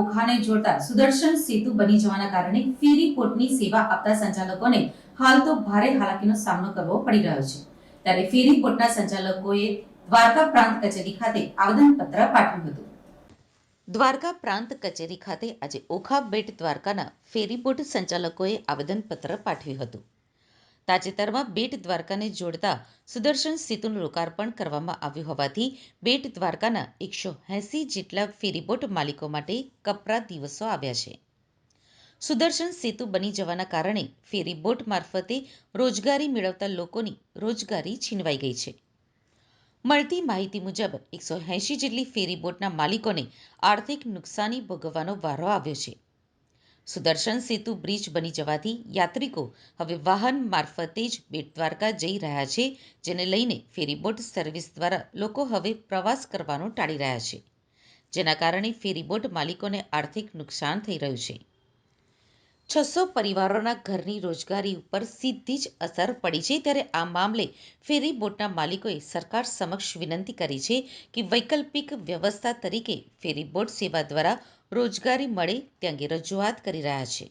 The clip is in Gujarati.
ઓખાને જોડતા સુદર્શન સેતુ બની જવાના કારણે ફેરી પોર્ટની સેવા આપતા સંચાલકોને હાલ તો ભારે હાલાકીનો સામનો કરવો પડી રહ્યો છે. ત્યારે ફેરી પોર્ટના સંચાલકોએ દ્વારકા પ્રાંત કચેરી ખાતે આવેદનપત્ર પાઠવ્યું હતું. દ્વારકા પ્રાંત કચેરી ખાતે આજે ઓખા બેટ દ્વારકાના ફેરીબોટ સંચાલકોએ આવેદનપત્ર પાઠવ્યું હતું. તાજેતરમાં બેટ દ્વારકાને જોડતા સુદર્શન સેતુનું લોકાર્પણ કરવામાં આવ્યું હોવાથી બેટ દ્વારકાના એકસો એંસી જેટલા ફેરીબોટ માલિકો માટે કપરા દિવસો આવ્યા છે. સુદર્શન સેતુ બની જવાના કારણે ફેરીબોટ મારફતે રોજગારી મેળવતા લોકોની રોજગારી છીનવાઈ ગઈ છે. મળતી માહિતી મુજબ એકસો એંશી જેટલી ફેરીબોટના માલિકોને આર્થિક નુકસાની ભોગવવાનો વારો આવ્યો છે. સુદર્શન સેતુ બ્રિજ બની જવાથી યાત્રિકો હવે વાહન મારફતે જ બેટ દ્વારકા જઈ રહ્યા છે, જેને લઈને ફેરીબોટ સર્વિસ દ્વારા લોકો હવે પ્રવાસ કરવાનો ટાળી રહ્યા છે. જેના કારણે ફેરીબોટ માલિકોને આર્થિક નુકસાન થઈ રહ્યું છે. છસો પરિવારોના ઘરની રોજગારી ઉપર સીધી જ અસર પડી છે. ત્યારે આ મામલે ફેરી બોટના માલિકોએ સરકાર સમક્ષ વિનંતી કરી છે કે વૈકલ્પિક વ્યવસ્થા તરીકે ફેરી બોટ સેવા દ્વારા રોજગારી મળે તે અંગે રજૂઆત કરી રહ્યા છે.